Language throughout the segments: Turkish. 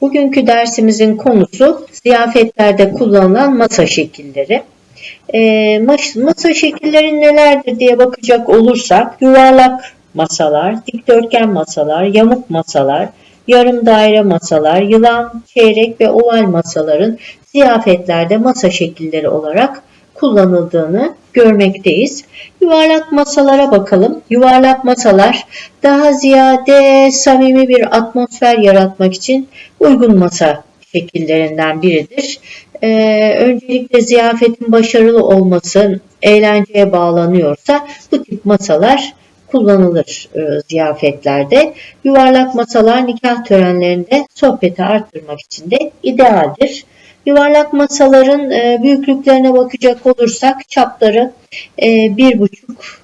Bugünkü dersimizin konusu ziyafetlerde kullanılan masa şekilleri. Mas- masa şekilleri nelerdir diye bakacak olursak yuvarlak masalar, dikdörtgen masalar, yamuk masalar, yarım daire masalar, yılan, çeyrek ve oval masaların ziyafetlerde masa şekilleri olarak kullanıldığını görmekteyiz. Yuvarlak masalara bakalım. Yuvarlak masalar daha ziyade samimi bir atmosfer yaratmak için uygun masa şekillerinden biridir. Ee, öncelikle ziyafetin başarılı olması eğlenceye bağlanıyorsa bu tip masalar kullanılır e, ziyafetlerde. Yuvarlak masalar nikah törenlerinde sohbeti arttırmak için de idealdir. Yuvarlak masaların e, büyüklüklerine bakacak olursak çapları e, 1,5,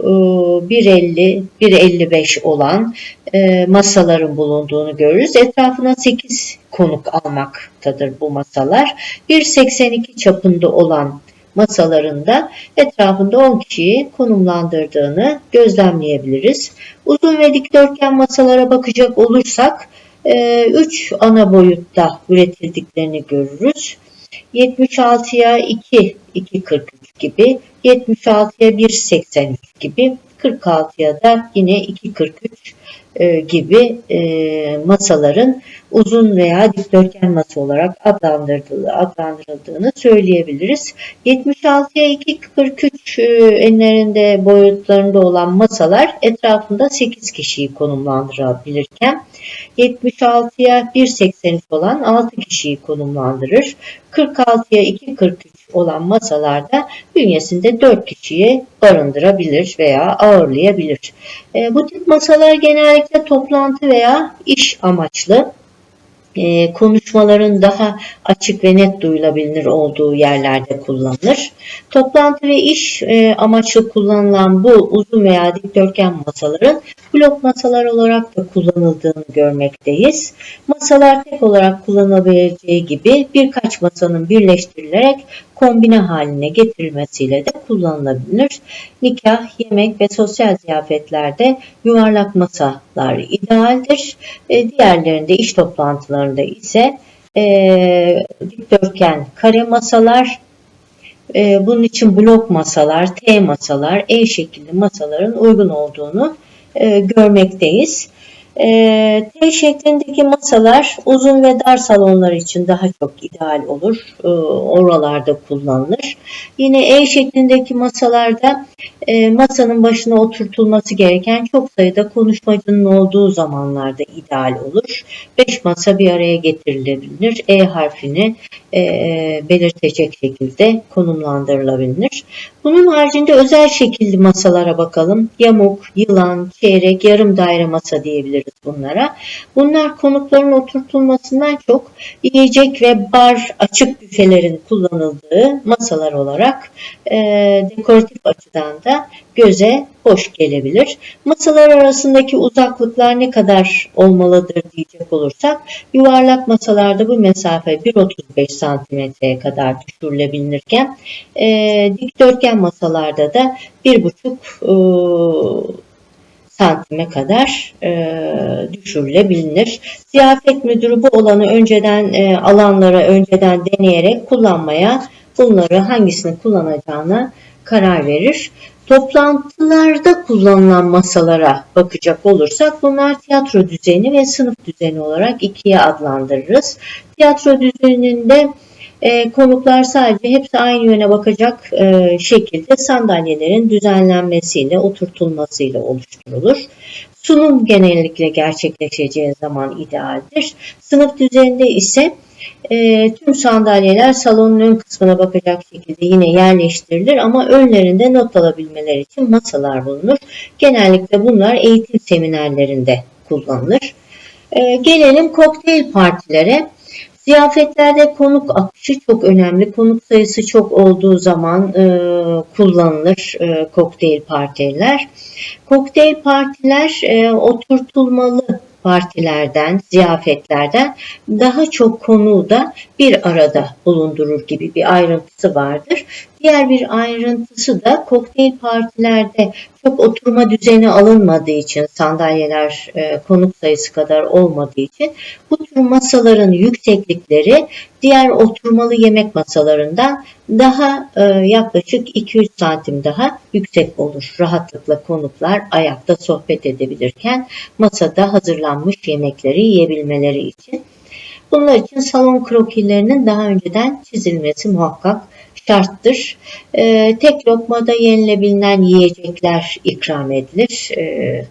e, 1,50, 1,55 olan e, masaların bulunduğunu görürüz. Etrafına 8 konuk almaktadır bu masalar. 1,82 çapında olan masalarında etrafında 10 kişiyi konumlandırdığını gözlemleyebiliriz. Uzun ve dikdörtgen masalara bakacak olursak 3 ana boyutta üretildiklerini görürüz. 76'ya 2, 2.43 gibi, 76'ya 1.83 gibi, 46'ya da yine 2.43 e, gibi e, masaların uzun veya dikdörtgen masa olarak adlandırıldığı, adlandırıldığını söyleyebiliriz. 76'ya 2.43 e, enlerinde boyutlarında olan masalar etrafında 8 kişiyi konumlandırabilirken 76'ya 1.83 olan 6 kişiyi konumlandırır. 46'ya 2.43 olan masalarda bünyesinde 4 kişiyi barındırabilir veya ağırlayabilir. E, bu tip masalar genellikle toplantı veya iş amaçlı e, konuşmaların daha açık ve net duyulabilir olduğu yerlerde kullanılır. Toplantı ve iş e, amaçlı kullanılan bu uzun veya dikdörtgen masaların blok masalar olarak da kullanıldığını görmekteyiz. Masalar tek olarak kullanılabileceği gibi birkaç masanın birleştirilerek kombine haline getirilmesiyle de kullanılabilir. Nikah, yemek ve sosyal ziyafetlerde yuvarlak masalar idealdir. E, diğerlerinde iş toplantılarında ise e, dikdörtgen kare masalar, e, bunun için blok masalar, T masalar, E şekilli masaların uygun olduğunu e, görmekteyiz. E, T şeklindeki masalar uzun ve dar salonlar için daha çok ideal olur. E, oralarda kullanılır. Yine E şeklindeki masalarda e, masanın başına oturtulması gereken çok sayıda konuşmacının olduğu zamanlarda ideal olur. 5 masa bir araya getirilebilir. E harfini e, belirtecek şekilde konumlandırılabilir. Bunun haricinde özel şekilli masalara bakalım. Yamuk, yılan, çeyrek, yarım daire masa diyebiliriz bunlara. Bunlar konukların oturtulmasından çok yiyecek ve bar açık büfelerin kullanıldığı masalar olarak e, dekoratif açıdan da göze hoş gelebilir. Masalar arasındaki uzaklıklar ne kadar olmalıdır diyecek olursak yuvarlak masalarda bu mesafe 1.35 santimetreye kadar düşürülebilirken e, dikdörtgen masalarda da 1.5 e, santime kadar e, düşürülebilir. Ziyafet müdürü bu olanı önceden e, alanlara önceden deneyerek kullanmaya bunları hangisini kullanacağına karar verir. Toplantılarda kullanılan masalara bakacak olursak bunlar tiyatro düzeni ve sınıf düzeni olarak ikiye adlandırırız. Tiyatro düzeninde e, konuklar sadece hepsi aynı yöne bakacak e, şekilde sandalyelerin düzenlenmesiyle, oturtulmasıyla oluşturulur. Sunum genellikle gerçekleşeceği zaman idealdir. Sınıf düzeninde ise e, tüm sandalyeler salonun ön kısmına bakacak şekilde yine yerleştirilir ama önlerinde not alabilmeleri için masalar bulunur. Genellikle bunlar eğitim seminerlerinde kullanılır. E, gelelim kokteyl partilere. Ziyafetlerde konuk akışı çok önemli. Konuk sayısı çok olduğu zaman e, kullanılır e, kokteyl partiler. Kokteyl partiler e, oturtulmalı partilerden, ziyafetlerden daha çok konuğu da bir arada bulundurur gibi bir ayrıntısı vardır. Diğer bir ayrıntısı da kokteyl partilerde çok oturma düzeni alınmadığı için sandalyeler e, konuk sayısı kadar olmadığı için bu tür masaların yükseklikleri diğer oturmalı yemek masalarından daha e, yaklaşık 200 santim daha yüksek olur. Rahatlıkla konuklar ayakta sohbet edebilirken masada hazırlanmış yemekleri yiyebilmeleri için. Bunlar için salon krokilerinin daha önceden çizilmesi muhakkak şarttır. E, tek lokmada yenilebilen yiyecekler ikram edilir e,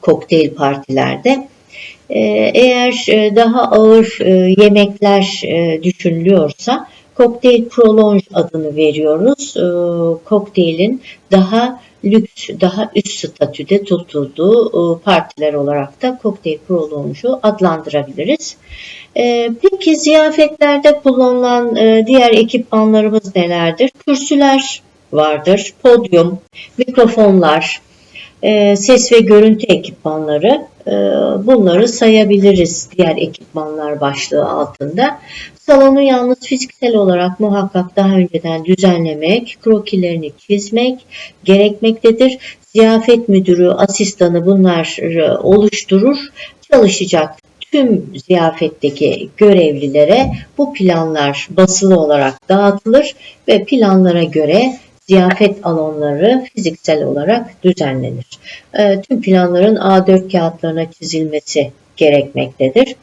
kokteyl partilerde. E, eğer daha ağır e, yemekler e, düşünülüyorsa kokteyl prolonge adını veriyoruz. E, kokteylin daha lüks, daha üst statüde tutulduğu partiler olarak da kokteyl prolonge'u adlandırabiliriz. E, peki ziyafetlerde kullanılan e, diğer ekipmanlarımız nelerdir? Kürsüler vardır, podyum, mikrofonlar, e, ses ve görüntü ekipmanları e, bunları sayabiliriz diğer ekipmanlar başlığı altında. Salonu yalnız fiziksel olarak muhakkak daha önceden düzenlemek, krokilerini çizmek gerekmektedir. Ziyafet müdürü, asistanı bunlar oluşturur. Çalışacak tüm ziyafetteki görevlilere bu planlar basılı olarak dağıtılır ve planlara göre ziyafet alanları fiziksel olarak düzenlenir. E, tüm planların A4 kağıtlarına çizilmesi gerekmektedir.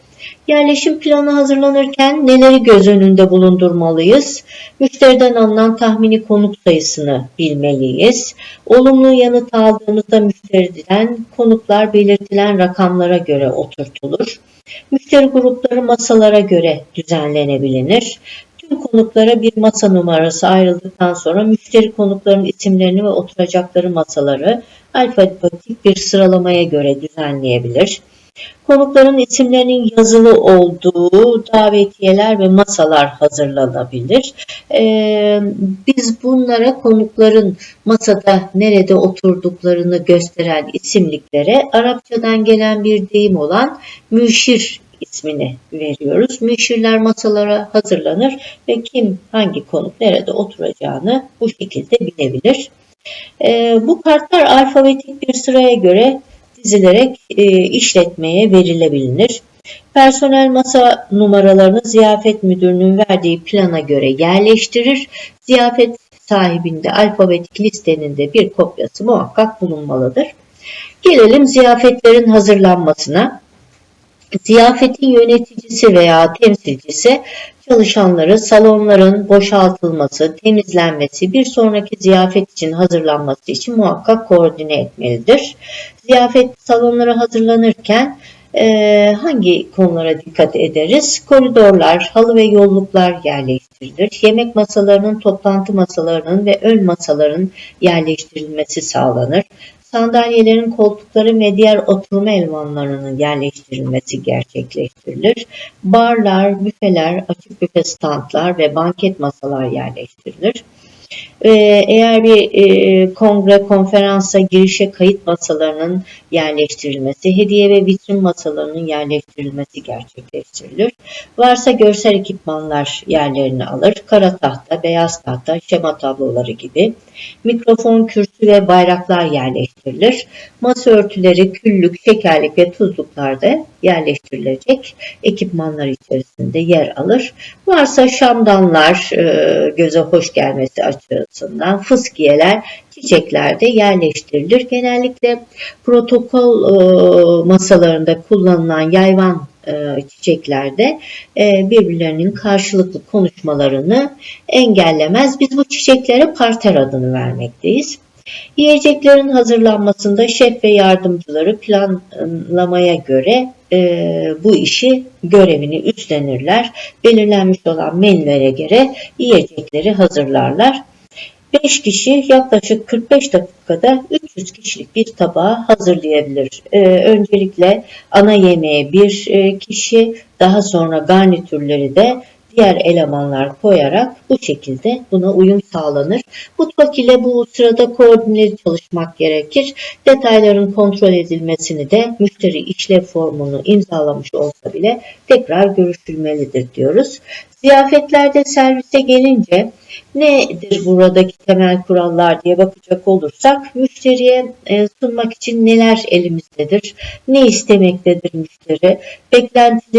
Yerleşim planı hazırlanırken neleri göz önünde bulundurmalıyız? Müşteriden alınan tahmini konuk sayısını bilmeliyiz. Olumlu yanıt aldığımızda müşteriden konuklar belirtilen rakamlara göre oturtulur. Müşteri grupları masalara göre düzenlenebilir. Tüm konuklara bir masa numarası ayrıldıktan sonra müşteri konukların isimlerini ve oturacakları masaları alfabetik bir sıralamaya göre düzenleyebilir. Konukların isimlerinin yazılı olduğu davetiyeler ve masalar hazırlanabilir. Ee, biz bunlara konukların masada nerede oturduklarını gösteren isimliklere Arapçadan gelen bir deyim olan müşir ismini veriyoruz. Müşirler masalara hazırlanır ve kim hangi konuk nerede oturacağını bu şekilde bilebilir. Ee, bu kartlar alfabetik bir sıraya göre dizilerek e, işletmeye verilebilir. Personel masa numaralarını ziyafet müdürünün verdiği plana göre yerleştirir. Ziyafet sahibinde alfabetik listenin de bir kopyası muhakkak bulunmalıdır. Gelelim ziyafetlerin hazırlanmasına. Ziyafetin yöneticisi veya temsilcisi çalışanları salonların boşaltılması, temizlenmesi, bir sonraki ziyafet için hazırlanması için muhakkak koordine etmelidir. Ziyafet salonları hazırlanırken e, hangi konulara dikkat ederiz? Koridorlar, halı ve yolluklar yerleştirilir. Yemek masalarının, toplantı masalarının ve ön masaların yerleştirilmesi sağlanır sandalyelerin koltukları ve diğer oturma elemanlarının yerleştirilmesi gerçekleştirilir. Barlar, büfeler, açık büfe standlar ve banket masalar yerleştirilir. Ee, eğer bir e, kongre, konferansa girişe kayıt masalarının yerleştirilmesi, hediye ve vitrin masalarının yerleştirilmesi gerçekleştirilir. Varsa görsel ekipmanlar yerlerini alır. Kara tahta, beyaz tahta, şema tabloları gibi. Mikrofon, kürsü ve bayraklar yerleştirilir. Masa örtüleri, küllük, şekerlik ve tuzluklar da yerleştirilecek ekipmanlar içerisinde yer alır. Varsa şamdanlar e, göze hoş gelmesi açısından fıskiyeler, çiçekler de yerleştirilir. Genellikle protokol e, masalarında kullanılan yayvan e, çiçeklerde e, birbirlerinin karşılıklı konuşmalarını engellemez. Biz bu çiçeklere parter adını vermekteyiz. Yiyeceklerin hazırlanmasında şef ve yardımcıları planlamaya göre e, bu işi görevini üstlenirler. Belirlenmiş olan menülere göre yiyecekleri hazırlarlar. 5 kişi yaklaşık 45 dakikada 300 kişilik bir tabağı hazırlayabilir. Ee, öncelikle ana yemeğe bir e, kişi, daha sonra garnitürleri de diğer elemanlar koyarak bu şekilde buna uyum sağlanır. Mutfak ile bu sırada koordineli çalışmak gerekir. Detayların kontrol edilmesini de müşteri işlev formunu imzalamış olsa bile tekrar görüşülmelidir diyoruz. Ziyafetlerde servise gelince nedir buradaki temel kurallar? diye bakacak olursak müşteriye e, sunmak için neler elimizdedir, ne istemektedir müşteri, beklentileri